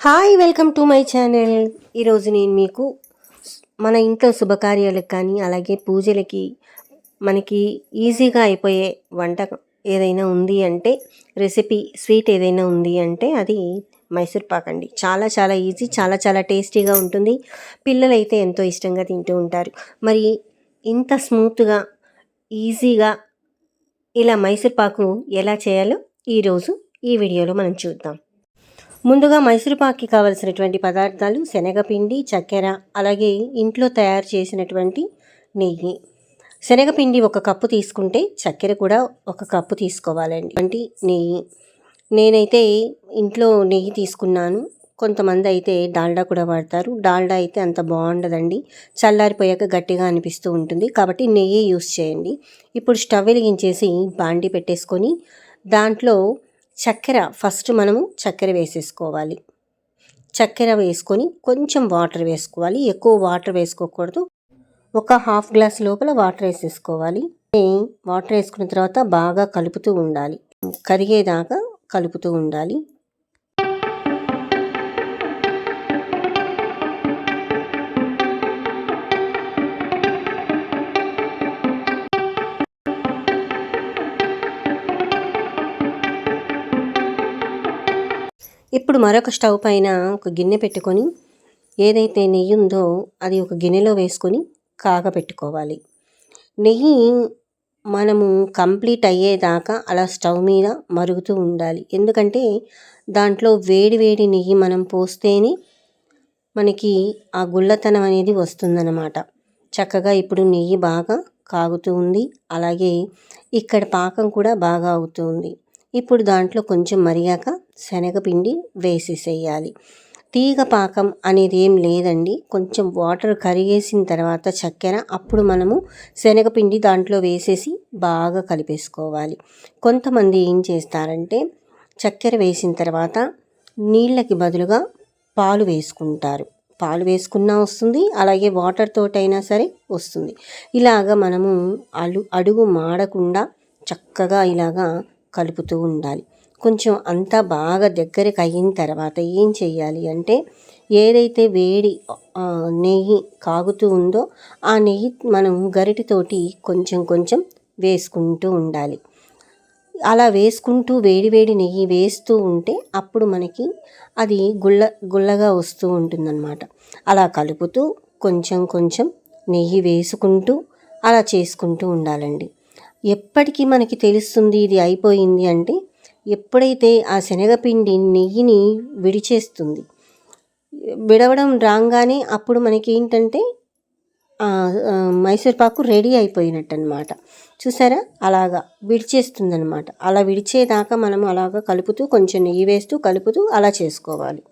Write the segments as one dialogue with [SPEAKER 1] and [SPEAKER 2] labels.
[SPEAKER 1] Hi welcome to my channel ఈరోజు నేను మీకు మన ఇంట్లో శుభకార్యాలకు కానీ అలాగే పూజలకి మనకి ఈజీగా అయిపోయే వంట ఏదైనా ఉంది అంటే రెసిపీ స్వీట్ ఏదైనా ఉంది అంటే అది మైసూర్ పాక్ అండి. చాలా చాలా ఈజీ చాలా చాలా టేస్టీగా ఉంటుంది. పిల్లలైతే ఎంతో ఇష్టంగా తింటూ ఉంటారు. మరి ఇంత స్మూత్గా ఈజీగా ఇలా మైసూర్ పాకు ఎలా చేయాలో ఈరోజు ఈ వీడియోలో మనం చూద్దాం. ముందుగా మైసూరుపాక్కి కావలసినటువంటి పదార్థాలు శనగపిండి చక్కెర అలాగే ఇంట్లో తయారు చేసినటువంటి నెయ్యి. శనగపిండి ఒక కప్పు తీసుకుంటే చక్కెర కూడా ఒక కప్పు తీసుకోవాలండి. అంటే నెయ్యి. నేనైతే ఇంట్లో నెయ్యి తీసుకున్నాను. కొంతమంది అయితే డాల్డా కూడా వాడతారు. డాల్డా అయితే అంత బాగుండదండి. చల్లారిపోయాక గట్టిగా అనిపిస్తూ ఉంటుంది. కాబట్టి నెయ్యి యూస్ చేయండి. ఇప్పుడు స్టవ్ వెలిగించేసి బాండి పెట్టేసుకొని దాంట్లో చక్కెర ఫస్ట్ మనము చక్కెర వేసేసుకోవాలి. చక్కెర వేసుకొని కొంచెం వాటర్ వేసుకోవాలి. ఎక్కువ వాటర్ వేసుకోకూడదు. ఒక హాఫ్ గ్లాస్ లోపల వాటర్ వేసేసుకోవాలి. వాటర్ వేసుకున్న తర్వాత బాగా కలుపుతూ ఉండాలి. కరిగేదాకా కలుపుతూ ఉండాలి. ఇప్పుడు మరొక స్టవ్ పైన ఒక గిన్నె పెట్టుకొని ఏదైతే నెయ్యి ఉందో అది ఒక గిన్నెలో వేసుకొని కాగపెట్టుకోవాలి. నెయ్యి మనము కంప్లీట్ అయ్యేదాకా అలా స్టవ్ మీద మరుగుతూ ఉండాలి. ఎందుకంటే దాంట్లో వేడి వేడి నెయ్యి మనం పోస్తేనే మనకి ఆ గుళ్ళతనం అనేది వస్తుందన్నమాట. చక్కగా ఇప్పుడు నెయ్యి బాగా కాగుతూ ఉంది. అలాగే ఇక్కడ పాకం కూడా బాగా అవుతుంది ఇప్పుడు దాంట్లో కొంచెం మరిగాక శనగపిండి వేసేసేయాలి. తీగ పాకం అనేది ఏం లేదండి. కొంచెం వాటర్ కరిగేసిన తర్వాత చక్కెర అప్పుడు మనము శనగపిండి దాంట్లో వేసేసి బాగా కలిపేసుకోవాలి. కొంతమంది ఏం చేస్తారంటే చక్కెర వేసిన తర్వాత నీళ్ళకి బదులుగా పాలు వేసుకుంటారు. పాలు వేసుకున్నా వస్తుంది అలాగే వాటర్ తోటైనా సరే వస్తుంది. ఇలాగ మనము అలు అడుగు మాడకుండా చక్కగా ఇలాగా కలుపుతూ ఉండాలి. కొంచెం అంతా బాగా దగ్గరికి అయిన తర్వాత ఏం చేయాలి అంటే ఏదైతే వేడి నెయ్యి కాగుతూ ఉందో ఆ నెయ్యి మనం గరిటితోటి కొంచెం కొంచెం వేసుకుంటూ ఉండాలి. అలా వేసుకుంటూ వేడి వేడి నెయ్యి వేస్తూ ఉంటే అప్పుడు మనకి అది గుళ్ళ గుల్లగా వస్తూ ఉంటుందన్నమాట. అలా కలుపుతూ కొంచెం కొంచెం నెయ్యి వేసుకుంటూ అలా చేసుకుంటూ ఉండాలండి. ఎప్పటికీ మనకి తెలుస్తుంది ఇది అయిపోయింది అంటే ఎప్పుడైతే ఆ శనగపిండి నెయ్యిని విడిచేస్తుంది విడవడం రాగానే అప్పుడు మనకి ఏంటంటే మైసూర్పాకు రెడీ అయిపోయినట్టు అనమాట చూసారా? అలాగా విడిచేస్తుందనమాట అలా విడిచేదాకా మనం అలాగా కలుపుతూ కొంచెం నెయ్యి వేస్తూ కలుపుతూ అలా చేసుకోవాలి.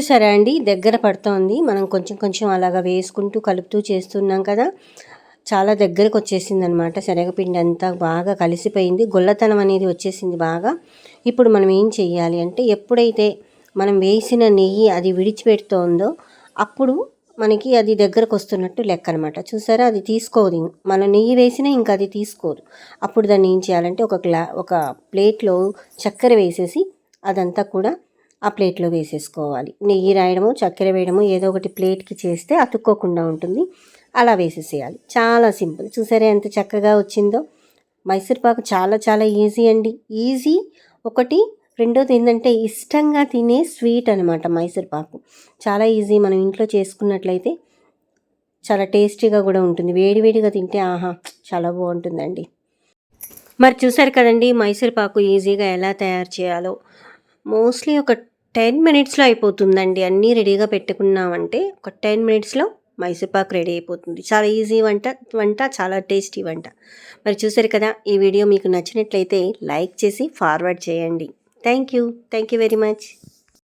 [SPEAKER 1] చూసారా అండి? దగ్గర పడుతోంది. మనం కొంచెం కొంచెం అలాగా వేసుకుంటూ కలుపుతూ చేస్తున్నాం కదా. చాలా దగ్గరకు వచ్చేసింది అనమాట శనగపిండి అంతా బాగా కలిసిపోయింది. గొల్లతనం అనేది వచ్చేసింది బాగా. ఇప్పుడు మనం ఏం చెయ్యాలి అంటే ఎప్పుడైతే మనం వేసిన నెయ్యి అది విడిచిపెడుతోందో అప్పుడు మనకి అది దగ్గరకు వస్తున్నట్టు లెక్క అనమాట. చూసారా? అది తీసుకోదు. మనం నెయ్యి వేసినా ఇంకా అది తీసుకోదు. అప్పుడు దాన్ని ఏం చేయాలంటే ఒక గ్లా ఒక ప్లేట్లో చక్కెర వేసేసి అదంతా కూడా ఆ ప్లేట్లో వేసేసుకోవాలి. నెయ్యి రాయడము చక్కెర వేయడము ఏదో ఒకటి ప్లేట్కి చేస్తే అతుక్కోకుండా ఉంటుంది. అలా వేసేసేయాలి. చాలా సింపుల్. చూసారే ఎంత చక్కగా వచ్చిందో? మైసూర్పాకు చాలా చాలా ఈజీ అండి. ఈజీ ఒకటి రెండోది ఏంటంటే ఇష్టంగా తినే స్వీట్ అనమాట మైసూర్పాకు. చాలా ఈజీ మనం ఇంట్లో చేసుకున్నట్లయితే చాలా టేస్టీగా కూడా ఉంటుంది. వేడివేడిగా తింటే ఆహా చాలా బాగుంటుందండి. మరి చూసారు కదండి మైసూర్పాకు ఈజీగా ఎలా తయారు చేయాలో? మోస్ట్లీ ఒక టెన్ మినిట్స్లో అయిపోతుందండి. అన్నీ రెడీగా పెట్టుకున్నామంటే ఒక టెన్ మినిట్స్లో మైసూర్పాక్ రెడీ అయిపోతుంది. చాలా ఈజీ వంట వంట చాలా టేస్టీ వంట. మరి చూసారు కదా ఈ వీడియో మీకు నచ్చినట్లయితే లైక్ చేసి ఫార్వర్డ్ చేయండి. Thank you. Thank you very much.